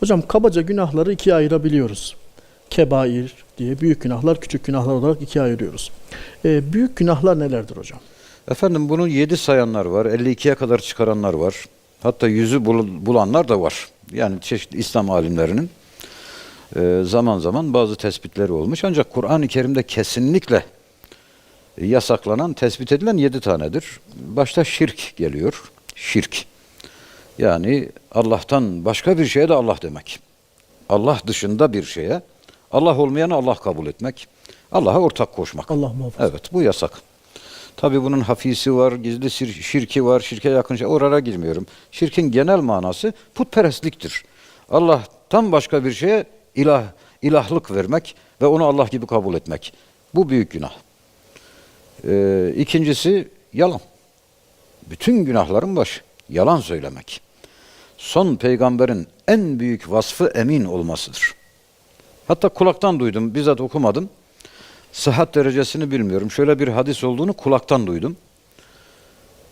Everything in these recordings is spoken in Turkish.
Hocam kabaca günahları ikiye ayırabiliyoruz. Kebair diye büyük günahlar, küçük günahlar olarak ikiye ayırıyoruz. Ee, büyük günahlar nelerdir hocam? Efendim bunu 7 sayanlar var, 52'ye kadar çıkaranlar var. Hatta yüzü bul- bulanlar da var. Yani çeşitli İslam alimlerinin e, zaman zaman bazı tespitleri olmuş. Ancak Kur'an-ı Kerim'de kesinlikle yasaklanan, tespit edilen 7 tanedir. Başta şirk geliyor. Şirk. Yani Allah'tan başka bir şeye de Allah demek. Allah dışında bir şeye, Allah olmayanı Allah kabul etmek, Allah'a ortak koşmak. Allah muhafaza. Evet bu yasak. Tabi bunun hafisi var, gizli şir- şirki var, şirke yakın şey. Oraya girmiyorum. Şirkin genel manası putperestliktir. Allah'tan başka bir şeye ilah, ilahlık vermek ve onu Allah gibi kabul etmek. Bu büyük günah. Ee, ikincisi yalan. Bütün günahların başı. Yalan söylemek. Son peygamberin en büyük vasfı emin olmasıdır. Hatta kulaktan duydum, bizzat okumadım. Sıhhat derecesini bilmiyorum. Şöyle bir hadis olduğunu kulaktan duydum.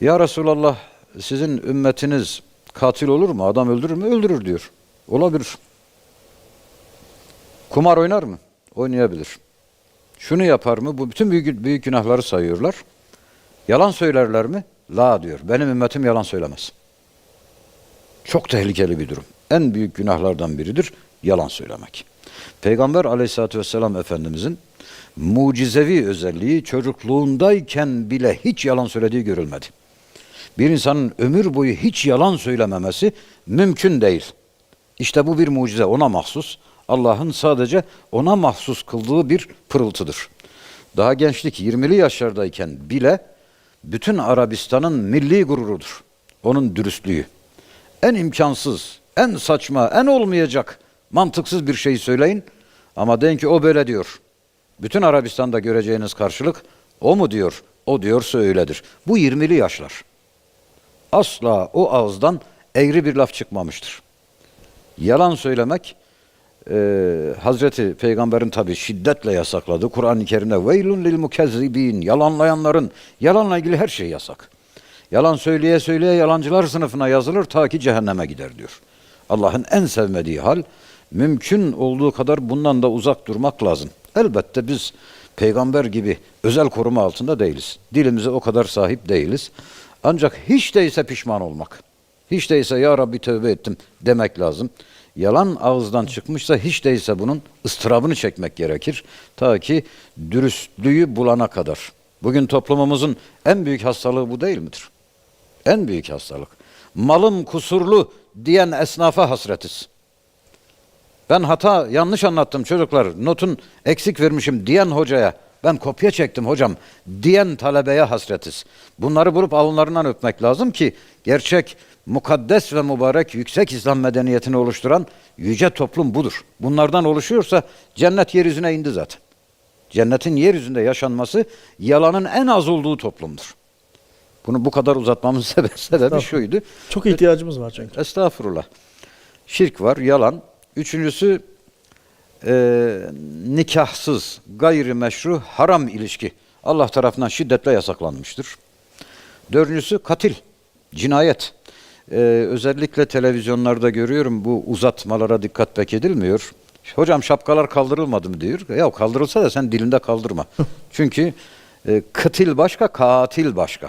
Ya Resulallah sizin ümmetiniz katil olur mu? Adam öldürür mü? Öldürür diyor. Olabilir. Kumar oynar mı? Oynayabilir. Şunu yapar mı? Bu bütün büyük, büyük günahları sayıyorlar. Yalan söylerler mi? La diyor. Benim ümmetim yalan söylemez. Çok tehlikeli bir durum. En büyük günahlardan biridir yalan söylemek. Peygamber aleyhissalatü vesselam Efendimizin mucizevi özelliği çocukluğundayken bile hiç yalan söylediği görülmedi. Bir insanın ömür boyu hiç yalan söylememesi mümkün değil. İşte bu bir mucize ona mahsus. Allah'ın sadece ona mahsus kıldığı bir pırıltıdır. Daha gençlik 20'li yaşlardayken bile bütün Arabistan'ın milli gururudur. Onun dürüstlüğü. En imkansız, en saçma, en olmayacak mantıksız bir şey söyleyin ama deyin ki o böyle diyor. Bütün Arabistan'da göreceğiniz karşılık o mu diyor, o diyorsa öyledir. Bu 20'li yaşlar. Asla o ağızdan eğri bir laf çıkmamıştır. Yalan söylemek e, Hazreti Peygamber'in tabi şiddetle yasakladı. Kur'an-ı Kerim'de veylun lil mukezzibin yalanlayanların yalanla ilgili her şey yasak. Yalan söyleye söyleye yalancılar sınıfına yazılır ta ki cehenneme gider diyor. Allah'ın en sevmediği hal mümkün olduğu kadar bundan da uzak durmak lazım. Elbette biz peygamber gibi özel koruma altında değiliz. Dilimize o kadar sahip değiliz. Ancak hiç değilse pişman olmak. Hiç değilse ya Rabbi tövbe ettim demek lazım. Yalan ağızdan çıkmışsa hiç değilse bunun ıstırabını çekmek gerekir. Ta ki dürüstlüğü bulana kadar. Bugün toplumumuzun en büyük hastalığı bu değil midir? En büyük hastalık. Malım kusurlu diyen esnafa hasretiz. Ben hata yanlış anlattım çocuklar. Notun eksik vermişim diyen hocaya ben kopya çektim hocam diyen talebeye hasretiz. Bunları bulup alınlarından öpmek lazım ki gerçek mukaddes ve mübarek yüksek İslam medeniyetini oluşturan yüce toplum budur. Bunlardan oluşuyorsa cennet yeryüzüne indi zaten. Cennetin yeryüzünde yaşanması yalanın en az olduğu toplumdur. Bunu bu kadar uzatmamın sebebi, sebebi şuydu. Çok ihtiyacımız var çünkü. Estağfurullah. Şirk var, yalan. Üçüncüsü e, nikahsız, gayrimeşru, haram ilişki. Allah tarafından şiddetle yasaklanmıştır. Dördüncüsü katil, cinayet. E, özellikle televizyonlarda görüyorum bu uzatmalara dikkat pek edilmiyor. Hocam şapkalar kaldırılmadı mı diyor. Ya kaldırılsa da sen dilinde kaldırma. Çünkü e, kıtil başka, katil başka.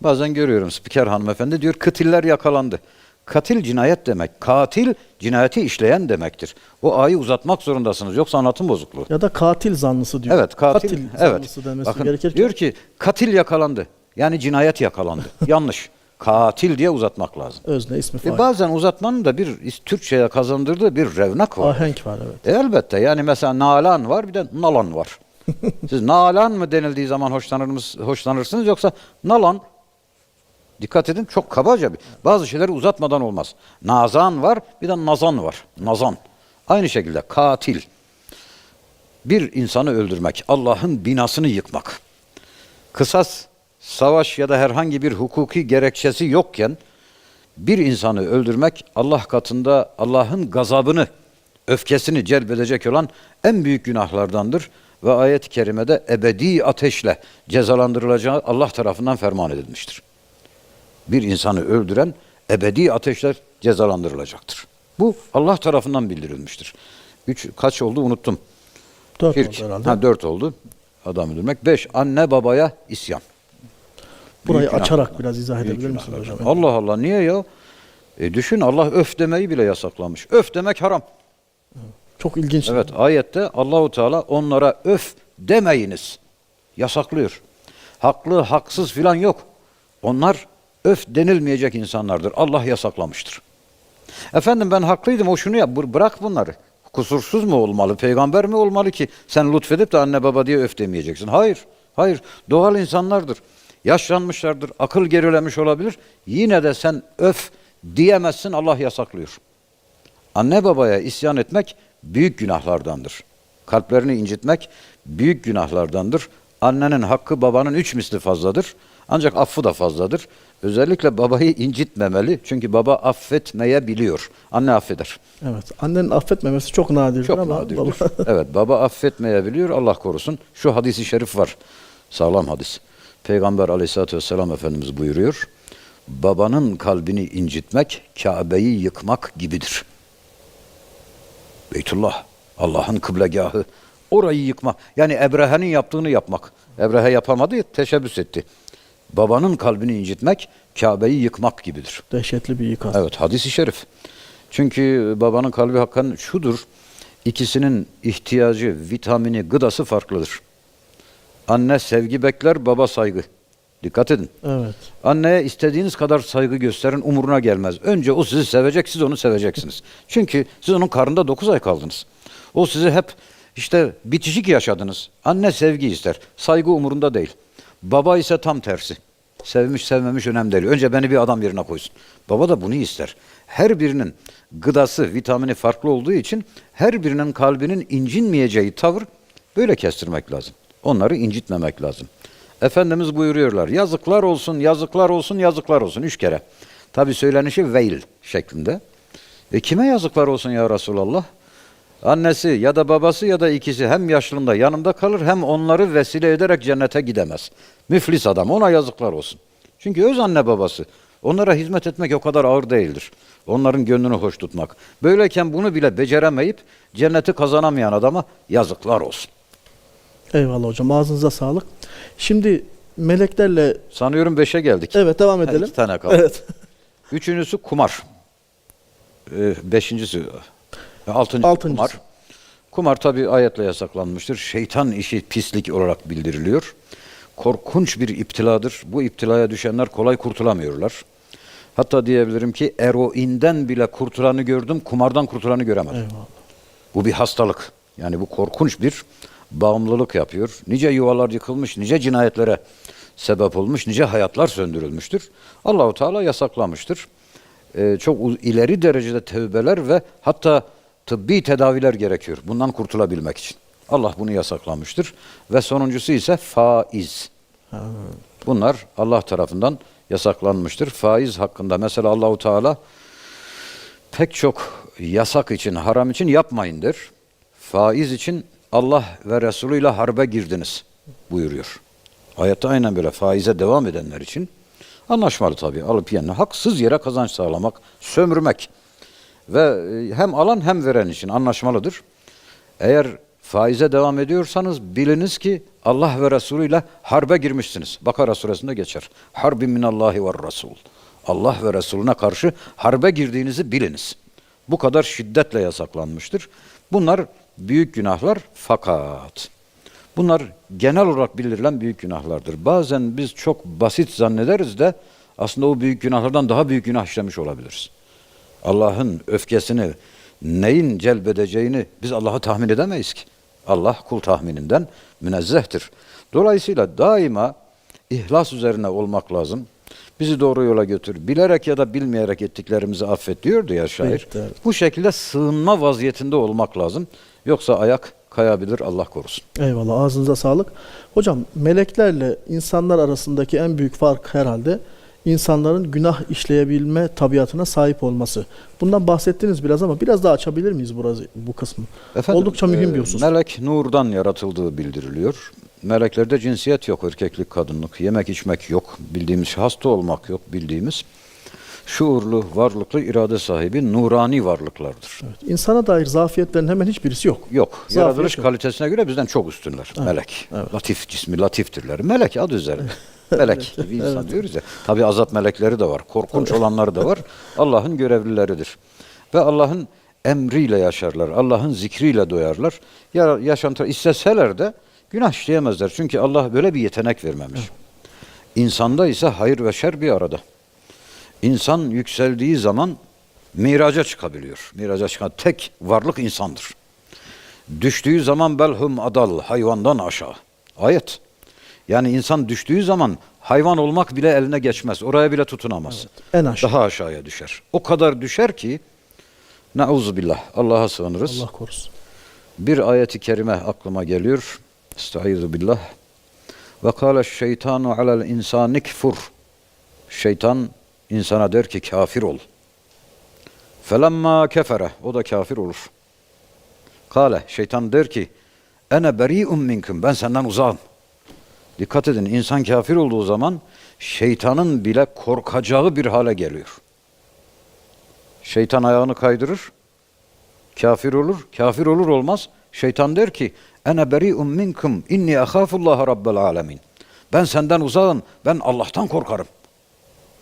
Bazen görüyorum spiker hanımefendi diyor katiller yakalandı. Katil cinayet demek. Katil cinayeti işleyen demektir. O ayı uzatmak zorundasınız. Yoksa anlatım bozukluğu. Ya da katil zanlısı diyor. Evet katil. evet. zanlısı demesi Bakın, gerekir. diyor ki katil yakalandı. Yani cinayet yakalandı. Yanlış. Katil diye uzatmak lazım. Özne ismi E fail. bazen uzatmanın da bir Türkçe'ye kazandırdığı bir revnak var. Ahenk var evet. E elbette yani mesela nalan var bir de nalan var. Siz nalan mı denildiği zaman hoşlanır mıs- hoşlanırsınız yoksa nalan Dikkat edin çok kabaca bir. Bazı şeyleri uzatmadan olmaz. Nazan var bir de nazan var. Nazan. Aynı şekilde katil. Bir insanı öldürmek, Allah'ın binasını yıkmak. Kısas, savaş ya da herhangi bir hukuki gerekçesi yokken bir insanı öldürmek Allah katında Allah'ın gazabını, öfkesini celbedecek olan en büyük günahlardandır ve ayet-i kerimede ebedi ateşle cezalandırılacağı Allah tarafından ferman edilmiştir. Bir insanı öldüren ebedi ateşle cezalandırılacaktır. Bu Allah tarafından bildirilmiştir. Üç, kaç oldu unuttum. Dört Şirk. oldu herhalde. Ha, dört oldu. Adam öldürmek. Beş, anne babaya isyan. Burayı Büyük günah. açarak biraz izah edebilir misiniz günahlar. hocam? Allah Allah niye ya? E düşün Allah öf demeyi bile yasaklamış. Öf demek haram. Çok ilginç. Evet ayette Allahu Teala onlara öf demeyiniz. Yasaklıyor. Haklı, haksız filan yok. Onlar öf denilmeyecek insanlardır. Allah yasaklamıştır. Efendim ben haklıydım o şunu yap. bır- Bırak bunları. Kusursuz mu olmalı? Peygamber mi olmalı ki sen lütfedip de anne baba diye öf demeyeceksin? Hayır. Hayır. Doğal insanlardır. Yaşlanmışlardır. Akıl gerilemiş olabilir. Yine de sen öf diyemezsin. Allah yasaklıyor. Anne babaya isyan etmek büyük günahlardandır. Kalplerini incitmek büyük günahlardandır. Annenin hakkı babanın üç misli fazladır. Ancak affı da fazladır. Özellikle babayı incitmemeli. Çünkü baba affetmeye biliyor. Anne affeder. Evet. Annenin affetmemesi çok nadirdir Çok ama nadirdir. baba- evet baba affetmeye biliyor. Allah korusun. Şu hadisi şerif var. Sağlam hadis. Peygamber aleyhissalatü vesselam Efendimiz buyuruyor. Babanın kalbini incitmek Kabe'yi yıkmak gibidir. Beytullah, Allah'ın kıblegahı. Orayı yıkma. Yani Ebrehe'nin yaptığını yapmak. Ebrehe yapamadı, teşebbüs etti. Babanın kalbini incitmek Kabe'yi yıkmak gibidir. dehşetli bir ikaz. Evet hadisi şerif. Çünkü babanın kalbi hakkın şudur. İkisinin ihtiyacı, vitamini, gıdası farklıdır. Anne sevgi bekler, baba saygı. Dikkat edin. Evet. Anneye istediğiniz kadar saygı gösterin umuruna gelmez. Önce o sizi sevecek, siz onu seveceksiniz. Çünkü siz onun karnında 9 ay kaldınız. O sizi hep işte bitişik yaşadınız. Anne sevgi ister. Saygı umurunda değil. Baba ise tam tersi. Sevmiş sevmemiş önemli değil. Önce beni bir adam yerine koysun. Baba da bunu ister. Her birinin gıdası, vitamini farklı olduğu için her birinin kalbinin incinmeyeceği tavır böyle kestirmek lazım. Onları incitmemek lazım. Efendimiz buyuruyorlar. Yazıklar olsun, yazıklar olsun, yazıklar olsun. Üç kere. Tabi söylenişi veil şeklinde. E kime yazıklar olsun ya Resulallah? Annesi ya da babası ya da ikisi hem yaşlında yanımda kalır hem onları vesile ederek cennete gidemez. Müflis adam ona yazıklar olsun. Çünkü öz anne babası. Onlara hizmet etmek o kadar ağır değildir. Onların gönlünü hoş tutmak. Böyleyken bunu bile beceremeyip cenneti kazanamayan adama yazıklar olsun. Eyvallah hocam. Ağzınıza sağlık. Şimdi meleklerle Sanıyorum beşe geldik. evet devam Ha, edelim. iki tane kaldı. Evet. Üçüncüsü kumar. Ee, beşincisi, e, altıncısı, kumar. Kumar tabi ayetle yasaklanmıştır. Şeytan işi pislik olarak bildiriliyor. Korkunç bir iptiladır. Bu iptilaya düşenler kolay kurtulamıyorlar. Hatta diyebilirim ki eroinden bile kurtulanı gördüm, kumardan kurtulanı göremedim. Eyvallah. Bu bir hastalık. Yani bu korkunç bir bağımlılık yapıyor. Nice yuvalar yıkılmış, nice cinayetlere sebep olmuş, nice hayatlar söndürülmüştür. Allahu Teala yasaklamıştır. Ee, çok ileri derecede tevbeler ve hatta tıbbi tedaviler gerekiyor bundan kurtulabilmek için. Allah bunu yasaklamıştır. Ve sonuncusu ise faiz. Bunlar Allah tarafından yasaklanmıştır. Faiz hakkında mesela Allahu Teala pek çok yasak için, haram için yapmayın der. Faiz için Allah ve Resulü ile harbe girdiniz buyuruyor. Ayette aynen böyle faize devam edenler için anlaşmalı tabii alıp yerine haksız yere kazanç sağlamak, sömürmek ve e, hem alan hem veren için anlaşmalıdır. Eğer faize devam ediyorsanız biliniz ki Allah ve Resulü ile harbe girmişsiniz. Bakara suresinde geçer. Harbin minallahi ve Resul. Allah ve Resulüne karşı harbe girdiğinizi biliniz. Bu kadar şiddetle yasaklanmıştır. Bunlar büyük günahlar fakat bunlar genel olarak bildirilen büyük günahlardır. Bazen biz çok basit zannederiz de aslında o büyük günahlardan daha büyük günah işlemiş olabiliriz. Allah'ın öfkesini neyin celbedeceğini biz Allah'a tahmin edemeyiz ki. Allah kul tahmininden münezzehtir. Dolayısıyla daima ihlas üzerine olmak lazım. Bizi doğru yola götür. Bilerek ya da bilmeyerek ettiklerimizi affet diyordu ya şair. Evet, evet. Bu şekilde sığınma vaziyetinde olmak lazım. Yoksa ayak kayabilir Allah korusun. Eyvallah. Ağzınıza sağlık. Hocam meleklerle insanlar arasındaki en büyük fark herhalde insanların günah işleyebilme tabiatına sahip olması. Bundan bahsettiniz biraz ama biraz daha açabilir miyiz burası bu kısmı? Efendim, Oldukça mühim e, bir husus. Melek nurdan yaratıldığı bildiriliyor. Meleklerde cinsiyet yok, erkeklik, kadınlık, yemek içmek yok, bildiğimiz hasta olmak yok, bildiğimiz. şuurlu, varlıklı, irade sahibi, nurani varlıklardır. Evet. İnsana dair zafiyetlerin hemen hiçbirisi yok. Yok. Zafiyet Yaratılış yok. kalitesine göre bizden çok üstünler. Melek. evet. Latif cismi latiftirler. Melek adı üzerinde. Melek gibi insan diyoruz ya. Tabi azap melekleri de var. Korkunç olanları da var. Allah'ın görevlileridir. Ve Allah'ın emriyle yaşarlar. Allah'ın zikriyle doyarlar. Ya, yaşantı isteseler de günah işleyemezler. Çünkü Allah böyle bir yetenek vermemiş. İnsanda ise hayır ve şer bir arada. İnsan yükseldiği zaman miraca çıkabiliyor. Miraca çıkan tek varlık insandır. Düştüğü zaman belhum adal hayvandan aşağı. Ayet. Yani insan düştüğü zaman hayvan olmak bile eline geçmez. Oraya bile tutunamaz. En aşağı. Daha aşağıya düşer. O kadar düşer ki Nauzu billah. Allah'a sığınırız. Allah korusun. Bir ayeti kerime aklıma geliyor. Estaizu billah. Ve kâle şeytanu alel insani kfur. Şeytan insana der ki kafir ol. Felemma kefere. O da kafir olur. Kale şeytan der ki ene beri'un minkum. Ben senden uzağım. Dikkat edin insan kafir olduğu zaman şeytanın bile korkacağı bir hale geliyor. Şeytan ayağını kaydırır. Kafir olur. Kafir olur olmaz. Şeytan der ki ene beri'un minkum inni ahafullah rabbel alemin. Ben senden uzağım. Ben Allah'tan korkarım.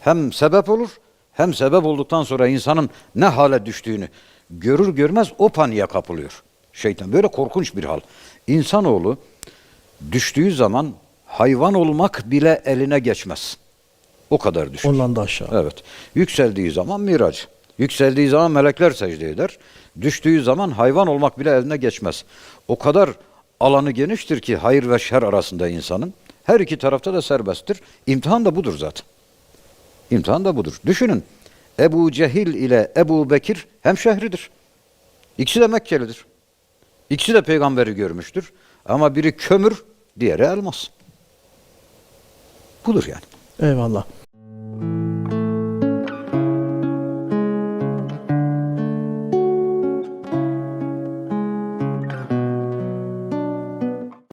Hem sebep olur hem sebep olduktan sonra insanın ne hale düştüğünü görür görmez o paniğe kapılıyor. Şeytan böyle korkunç bir hal. İnsanoğlu düştüğü zaman hayvan olmak bile eline geçmez. O kadar düşer. Ondan da aşağı. Evet. Yükseldiği zaman miraç. Yükseldiği zaman melekler secde eder. Düştüğü zaman hayvan olmak bile eline geçmez. O kadar alanı geniştir ki hayır ve şer arasında insanın. Her iki tarafta da serbesttir. İmtihan da budur zaten. İmtihan da budur. Düşünün. Ebu Cehil ile Ebu Bekir hem şehridir. İkisi de Mekkelidir. İkisi de peygamberi görmüştür. Ama biri kömür, diğeri elmas. Budur yani. Eyvallah.